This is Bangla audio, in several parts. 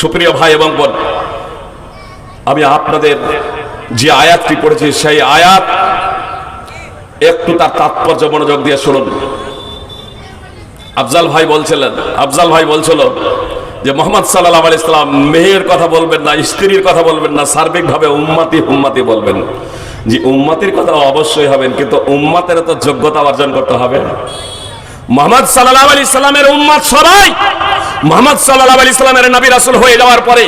সুপ্রিয় ভাই এবং বোন, আমি আপনাদের যে আয়াতটি পড়েছি, সেই আয়াত একটু তার তাৎপর্য মনোযোগ দিয়ে শুনুন। আফজাল ভাই বলছিলেন, আফজাল ভাই বলছিল যে মোহাম্মদ সাল্লাহ আলি ইসলাম মেয়ের কথা বলবেন না, স্ত্রীর কথা বলবেন না, সার্বিকভাবে উম্মাতি উম্মাতি বলবেন। যে উম্মাতির কথা অবশ্যই হবেন, কিন্তু উম্মাতের তো যোগ্যতা অর্জন করতে হবে। মোহাম্মদ সাল্লাহ আলি ইসলামের উম্মাদ সবাই মোহাম্মদ সাল্লাহ আলি ইসলামের নবী রাসুল হয়ে যাওয়ার পরে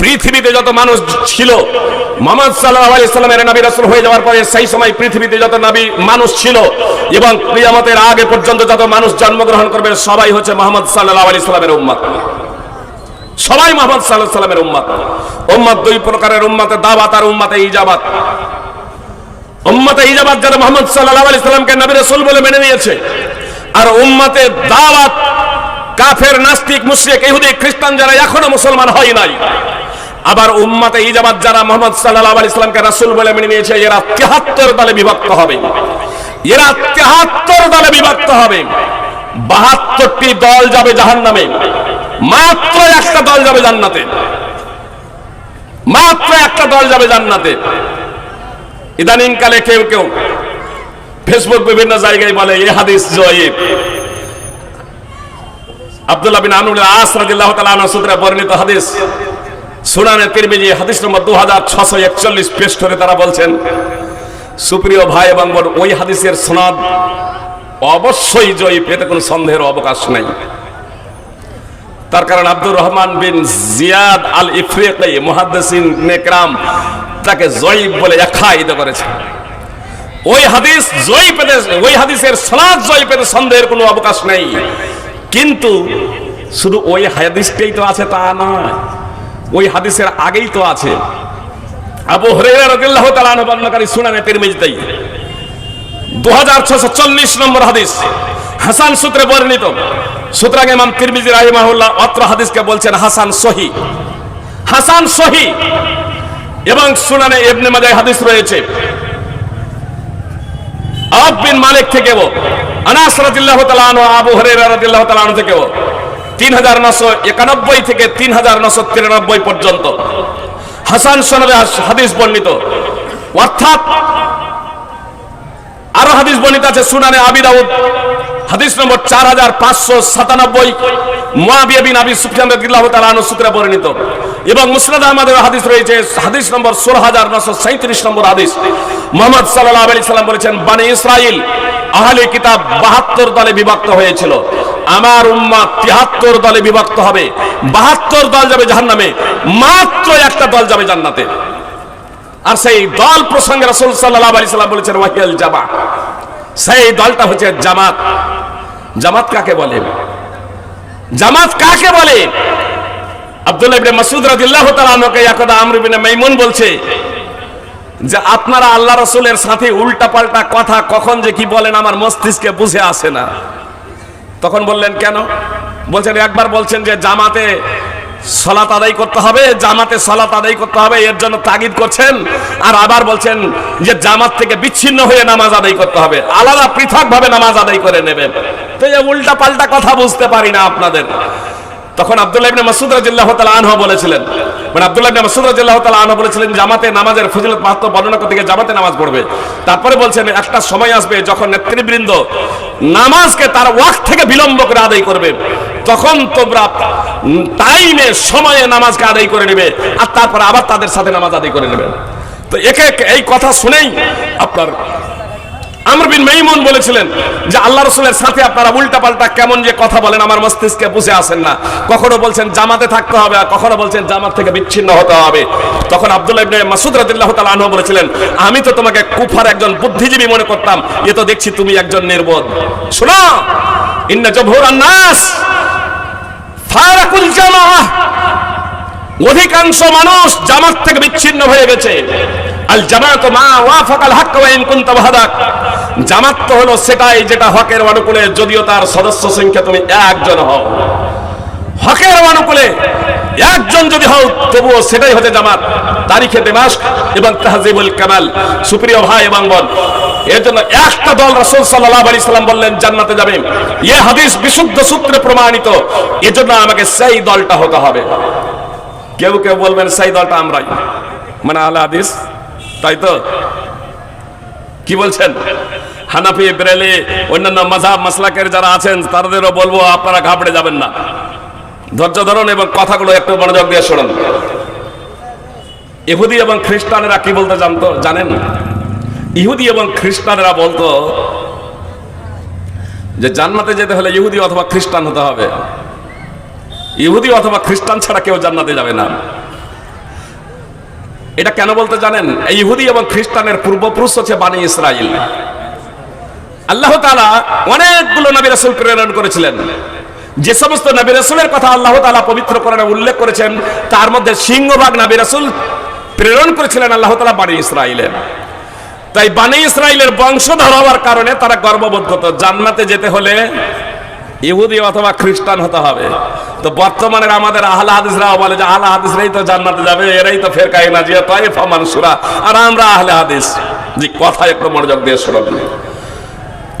পৃথিবীতে যত মানুষ ছিল, মোহাম্মদ সাল্লাহ আলি ইসলামের নবী রাসুল হয়ে যাওয়ার পরে সেই সময় পৃথিবীতে যত নবী মানুষ ছিল এবং ক্রিয়ামতের আগে পর্যন্ত যত মানুষ জন্মগ্রহণ করবে, সবাই হচ্ছে মোহাম্মদ সাল্লাহ আলি ইসলামের উম্মাদ সবাই মোহাম্মদ সাল্লাহ সাল্লামের উম্মাদ উম্মাদ দুই প্রকারের উম্মাতে, দাওয়াত আর উম্মাতে ইজাবাত। উম্মাতে ইজাবাত যারা মোহাম্মদ সাল্লাহ আলি ইসলামকে নবী রাসুল বলে মেনে নিয়েছে, আর উম্মাতে দাওয়াত কাফের, নাস্তিক, মুশরিক, ইহুদি, খ্রিস্টান যারা এখনও মুসলমান হয় নাই। আবার উম্মাতে ইজাবাত যারা মোহাম্মদ সাল্লাল্লাহু আলাইহি সাল্লামকে রাসূল বলে মেনে নিয়েছে, এরা 73 দলে বিভক্ত হবে। এরা 73 দলে বিভক্ত হবে। 72টি দল যাবে জাহান্নামে। মাত্র একটা দল যাবে জান্নাতে। মাত্র একটা দল যাবে জান্নাতে। ইদানিং কালে কেউ কেউ ফেসবুক বিভিন্ন জায়গায় বলে, এ হাদিস জয়ীব। আব্দুল্লাহ বিন আমরুল আস রাদিয়াল্লাহু তাআলা সূত্রে বর্ণিত হাদিস। সুনানে তিরমিজি হাদিস নম্বর 2641 পেশ করে তারা বলছেন, সুপ্রিয় ভাই এবং বোন, ওই হাদিসের সনদ অবশ্যই জয়ী, এতে কোনো সন্দেহের অবকাশ নাই। তার কারণ আব্দুর রহমান বিন জিয়াদ আল ইফরিকি মুহাদ্দিসিন নেকরাম, তাকে জয়ীব বলে আখ্যায়িত করেছেন। ওই হাদিস জয়ী পেতে, ওই হাদিসের সনদ জয়ী পেতে সন্দেহের কোনো অবকাশ নেই। কিন্তু শুধু ওই হাদিসটাই তো আছে তা নয়। ওই হাদিসের আগেই তো আছে। আবু হুরায়রা রাদিয়াল্লাহু তাআলা আনহু বর্ণনাকারী সুনানে তিরমিজিতেই। 2640 নম্বর হাদিস, হাসান সূত্রে বর্ণিত। সুতরাং ইমাম তিরমিজি রাহিমাহুল্লাহ অত্র হাদিসকে বলছেন হাসান সহি। হাসান সহি এবং সুনানে ইবনে মাজাহ হাদিস রয়েছে। আব বিন মালিক থেকেও আনাস রাদিয়াল্লাহু তাআলা আনহু, আবু হুরায়রা রাদিয়াল্লাহু তাআলা আনহু থেকেও 3991 থেকে 3993 পর্যন্ত হাসান সনদে হাদিস বর্ণিত। অর্থাৎ আরও হাদিস বর্ণিত আছে সুনানে আবি দাউদ। হাদিস নম্বর চার হাজার পাঁচশো সাতানব্বই। মুয়াবিয়া বিন আবি সুফিয়ান রাদিয়াল্লাহু তাআলা আনহু সূত্রে বর্ণিত। এবং মুসনাদ আহমদের হাদিস রয়েছে, হাদিস নম্বর ষোলো হাজার নশো সাঁত্রিশ নম্বর হাদিস। মোহাম্মদ সাল্লাল্লাহু আলাইহি সাল্লাম বলেছেন, বানি ইসরাইল আহলে কিতাব বাহাত্তর দলে বিভক্ত হয়েছিল। আমার উম্মাহ তিয়াত্তর দলে বিভক্ত হবে। বাহাত্তর দল যাবে জাহান্নামে, মাত্র একটা দল যাবে জান্নাতে। আর সেই দল প্রসঙ্গে রাসূল সাল্লাল্লাহু আলাইহি সাল্লাম বলেছেন, ওয়াহিয়াল জামা সেই দলটা হচ্ছে জামাত। জামাত কাকে বলে? জামাত কাকে বলে? আব্দুল্লাহ ইবনে মাসউদ রাদিয়াল্লাহু তাআলা আনহুকে একদা আমর ইবনে মাইমুন বলছে যে, আপনারা আল্লাহ রাসূলের সাথে উল্টা পাল্টা কথা কখন যে কি বলেন আমার মস্তিষ্কে বুঝে আসে না। তখন বললেন, কেন? বলছেন, একবার বলছেন যে, জামাতে সলাত আদায় করতে হবে, জামাতে সলাত আদায় করতে হবে, এর জন্য তাগিদ করছেন। আর আবার বলছেন যে জামাত থেকে বিচ্ছিন্ন হয়ে নামাজ আদায় করতে হবে। আলাদা পৃথক ভাবে নামাজ আদায় করে নেবেন। তো এই উল্টা পাল্টা কথা বুঝতে পারি না আপনাদের। তখন আব্দুল্লাহ ইবনে মাসউদ রাদিয়াল্লাহু তাআলা আনহু বলেছিলেন মানে আব্দুল্লাহ ইবনে মাসউদ রাদিয়াল্লাহু তাআলা আনহু বলেছিলেন, জামাতে নামাজের ফজিলত মাহাত্ম বর্ণনা করতে গিয়ে জামাতে নামাজ পড়বে। তারপরে বলছেন, একটা সময় আসবে যখন নেতৃবৃন্দ নামাজকে তার ওয়াক্ত থেকে বিলম্ব করে আদায় করবে। তখন তোমরা টাইমে সময়ে নামাজকে আদায় করে নেবে, আর তারপর আবার তাদের সাথে নামাজ আদায় করে নেবে। তো একে এই কথা শুনেই আপনার আমর বিন বলেছিলেন যে আল্লাহ রসুলের সাথে আপনারা উল্টা পাল্টা কেমন যে কথা বলেন, আমার মস্তিষ্কে বুঝে আসেন না। কখনো বলছেন জামাতে থাকতে হবে, আর কখনো বলছেন জামাত থেকে বিচ্ছিন্ন হতে হবে। তখন আব্দুল্লাহ ইবনে মাসুদ রাদিয়াল্লাহু তাআলা আনহু বলেছিলেন, আমি তো তোমাকে কুফার একজন বুদ্ধিজীবী মনে করতাম, এ তো দেখছি তুমি একজন নির্বোধ। শোনো! ইন্না জবহুরান নাস অধিকাংশ মানুষ জামাত থেকে বিচ্ছিন্ন হয়ে গেছে। আল জামাত মা ওয়াফাকাল হক ওয়া ইন কুনতা ওয়াহদাক। জামাত তো হলো সেটাই যেটা হকের অনুকূলে, যদিও তার সদস্য সংখ্যা তুমি একজন হও। হকের অনুকূলে একজন যদি হও, তবুও সেটাই হতে জামাত। তারিখে দেমাস এবং তাহজিবুল কামাল, সুপ্রিয় ভাই এবং বোন এর একটা দল সাল্লাম বললেন, জান্নাতে যাবে। হাদিস বিশুদ্ধ সূত্রে প্রমাণিত। এজন্য আমাকে সেই দলটা হতে হবে। কেউ কেউ বলবেন, সেই দলটা আমরাই। মানে হাদিস, তাই তো? কি বলছেন? হানাফি, বেরেলি, অন্যান্য মাঝাব মাসলাকের যারা আছেন, তাদেরও বলব, আপনারা ঘাবড়ে যাবেন না। ধৈর্য ধরুন এবং কথাগুলো একটু মনোযোগ দিয়ে শুনুন। ইহুদি এবং খ্রিস্টানেরা কি বলতে জানতো? জানেন? ইহুদি এবং খ্রিস্টানেরা বলতো যে জান্নাতে যেতে হলে ইহুদি অথবা খ্রিস্টান হতে হবে। ইহুদি অথবা খ্রিস্টান ছাড়া কেউ জান্নাতে যাবে না। এটা কেন বলতে জানেন? ইহুদি এবং খ্রিস্টানের পূর্বপুরুষ হচ্ছে বানী ইসরাইল। আল্লাহ তাআলা অনেকগুলো নবী রাসূল প্রেরণ করেছিলেন। যে সমস্ত নবী রাসূলের কথা আল্লাহ তাআলা পবিত্র কোরআনে উল্লেখ করেছেন, তার মধ্যে সিংহভাগ নবী রাসূল প্রেরণ করেছিলেন আল্লাহ তাআলা বানী ইসরাইলে। তাই বানী ইসরাইলের বংশধর হওয়ার কারণে তারা গর্ববোধ করতো, জান্নাতে যেতে হলে ইহুদি অথবা খ্রিস্টান হতে হবে। তো বর্তমানে আমাদের আহলা হাদিসরাও বলে যে আহলা হাদিসরাই তো জান্নাতে যাবে, এরাই তো ফের কাহিনা জিয়া তাইফা মানসুরা আর আমরা আহলে হাদিস, যে কথা একটু মনোযোগ দিয়ে শুনবেন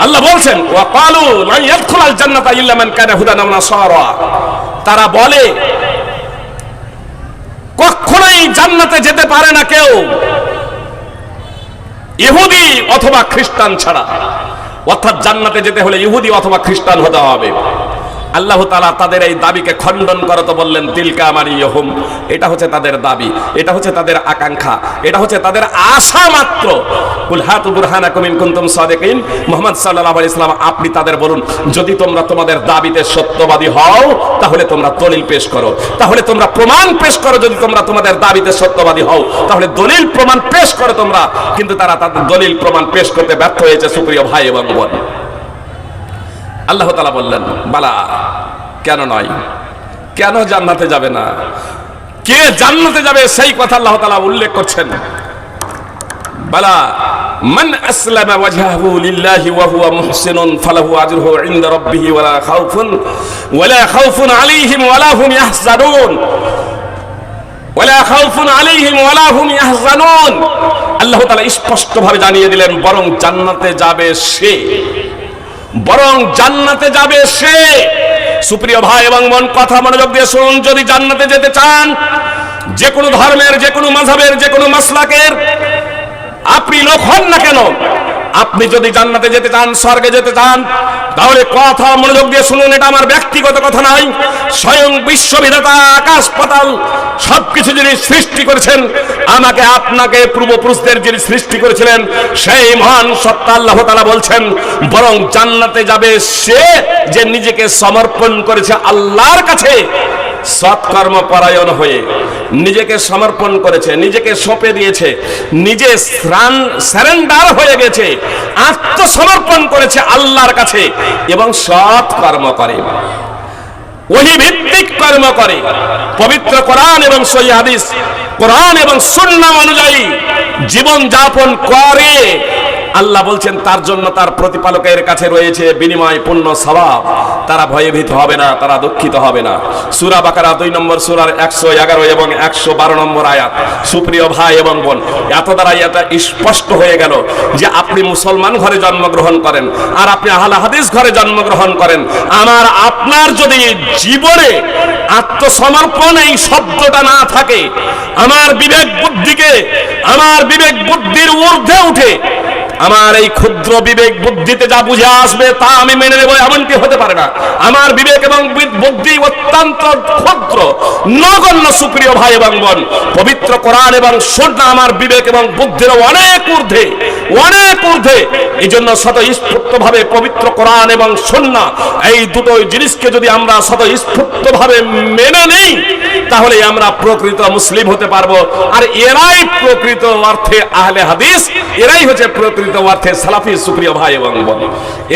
আল্লাহ বলছেন, ওয়া ক্বালু লা ইয়াদখুলাল জান্নাতা ইল্লা মান কানা হুদান আও নাসারা। তারা বলে, কখনোই জান্নাতে যেতে পারে না কেউ। ইহুদি অথবা খ্রিস্টান ছাড়া। অর্থাৎ জান্নাতে যেতে হলে ইহুদি অথবা খ্রিস্টান হতে হবে। আল্লাহ তালা তাদের এই দাবিকে খণ্ডন করতে বললেন, তিলকা মারি ইহম। এটা হচ্ছে তাদের দাবি, এটা হচ্ছে তাদের আকাঙ্ক্ষা, এটা হচ্ছে তাদের আশা মাত্র। কুল হাতু বুরহানা কুমিন কুনতুম সাদিকিন। মুহাম্মদ সাল্লাল্লাহু আলাইহি সাল্লাম আপনি তাদের বলুন, যদি তোমরা তোমাদের দাবিতে সত্যবাদী হও, তাহলে তোমরা দলিল পেশ করো। তাহলে তোমরা প্রমাণ পেশ করো যদি তোমরা তোমাদের দাবিতে সত্যবাদী হও। তাহলে দলিল প্রমাণ পেশ করো তোমরা। কিন্তু তারা তাদের দলিল প্রমাণ পেশ করতে ব্যর্থ হয়েছে, সুপ্রিয় ভাই এবং বোন। আল্লাহ তালা বললেন, বালা, কেন নয়? কেন জান্নাতে যাবে না? কে জান্নাতে যাবে সেই কথা আল্লাহ তালা উল্লেখ করছেন। বালা, মান আসলামা ওয়াজহাহু লিল্লাহি ওয়া হুয়া মুহসিনুন ফালাহু আজরুহু ইনদা খাউফুন, ওয়ালা খাউফুন আলাইহিম ওয়ালা হুম ইয়াহজানুন। ওয়ালা খাউফুন আলাইহিম ওয়ালা হুম ইয়াহজানুন। আল্লাহ তাআলা স্পষ্টভাবে জানিয়ে দিলেন, বরং জান্নাতে যাবে সে। বরং জান্নাতে যাবে সে। সুপ্রিয় ভাই এবং মন কথা মনোযোগ দিয়ে শুনুন, যদি জান্নাতে যেতে চান যে কোনো ধর্মের যে কোনো মাঝাবের যে কোনো মাসলাকের, আপনি লোক হন না কেন? আপনি যদি জান্নাতে যেতে চান, স্বর্গে যেতে চান, তাহলে কথা মনোযোগ দিয়ে শুনুন, এটা আমার ব্যক্তিগত কথা নয়। স্বয়ং বিশ্ববিধাতা, আকাশ পাতাল, সবকিছু যিনি সৃষ্টি করেছেন, আমাকে আপনাকে পূর্বপুরুষদের যিনি সৃষ্টি করেছিলেন, সেই মহান সত্তা আল্লাহ তাআলা বলছেন, বরং জান্নাতে যাবে সে যে নিজেকে সমর্পণ করেছে আল্লাহর কাছে সৎকর্ম পরায়ণ হয়ে নিজেকে সমর্পণ করেছে, নিজেকে সঁপে দিয়েছে, নিজে স্যারেন্ডার হয়ে গেছে, আত্মসমর্পণ করেছে আল্লাহর কাছে এবং সৎ কর্ম করে। ওহি ভিত্তিক কর্ম করে। পবিত্র কোরআন এবং সহি কোরআন এবং সুন্নাহ অনুযায়ী জীবন যাপন করে। আল্লাহ বলছেন, তার জন্য তার প্রতিপালকের কাছে রয়েছে বিনিময় পূর্ণ স্বভাব তারা ভয়ভীত হবে না, তারা দুঃখিত হবে না। সুরা বাকারা দুই নম্বর সুরার একশো এগারো এবং একশো বারো নম্বর আয়াত। সুপ্রিয় ভাই এবং বোন, এত দ্বারা এটা স্পষ্ট হয়ে গেল যে আপনি মুসলমান ঘরে জন্মগ্রহণ করেন আর আপনি আহলা হাদিস ঘরে জন্মগ্রহণ করেন। আমার, আপনার যদি জীবনে আত্মসমর্পণ এই শব্দটা না থাকে, আমার বিবেক বুদ্ধিকে, আমার বিবেক বুদ্ধির ঊর্ধ্বে উঠে আমার এই ক্ষুদ্র বিবেক বুদ্ধিতে যা বুঝে আসবে তা আমি মেনে নেব এমনটি হতে পারে না। আমার বিবেক এবং বুদ্ধি অত্যন্ত ক্ষুদ্র, নগণ্য সুপ্রিয় ভাই এবং বোন, পবিত্র কোরআন এবং সন্না আমার বিবেক এবং বুদ্ধির অনেক ঊর্ধ্বে অনেক ঊর্ধ্বে। এই জন্য স্বতঃস্ফূর্ত ভাবে পবিত্র কোরআন এবং সন্না এই দুটো জিনিসকে যদি আমরা স্বতঃস্ফূর্ত ভাবে মেনে নেই তাহলে আমরা প্রকৃত মুসলিম হতে পারব। আর এরাই প্রকৃত অর্থে আহলে হাদিস, এরাই হচ্ছে প্রকৃত অর্থে সালাফি সুপ্রিয় ভাই এবং বোন।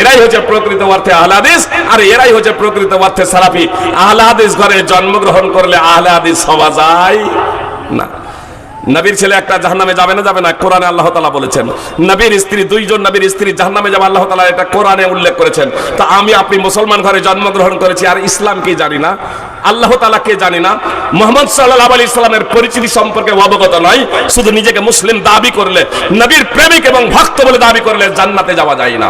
এরাই হচ্ছে প্রকৃত অর্থে আহলে হাদিস, আর এরাই হচ্ছে প্রকৃত অর্থে সালাফি। আহলে হাদিস ঘরে জন্মগ্রহণ করলে আহলে হাদিস হওয়া যায় না। নবীর ছেলে একটা জাহান্নামে যাবে না যাবে না, কোরআনে আল্লাহ তালা বলেছেন। নবীর স্ত্রী, দুইজন নবীর স্ত্রী জাহান্নামে যাবে, আল্লাহ তালা এটা কোরআনে উল্লেখ করেছেন। তা আমি আপনি মুসলমান ঘরে জন্মগ্রহণ করেছি, আর ইসলাম কি জানি না? আল্লাহ তালা কে জানি না? মোহাম্মদ সাল্লাহ আলী ইসলামের পরিচিতি সম্পর্কে অবগত নয়, শুধু নিজেকে মুসলিম দাবি করলে, নবীর প্রেমিক এবং ভক্ত বলে দাবি করলে জান্নাতে যাওয়া যায় না।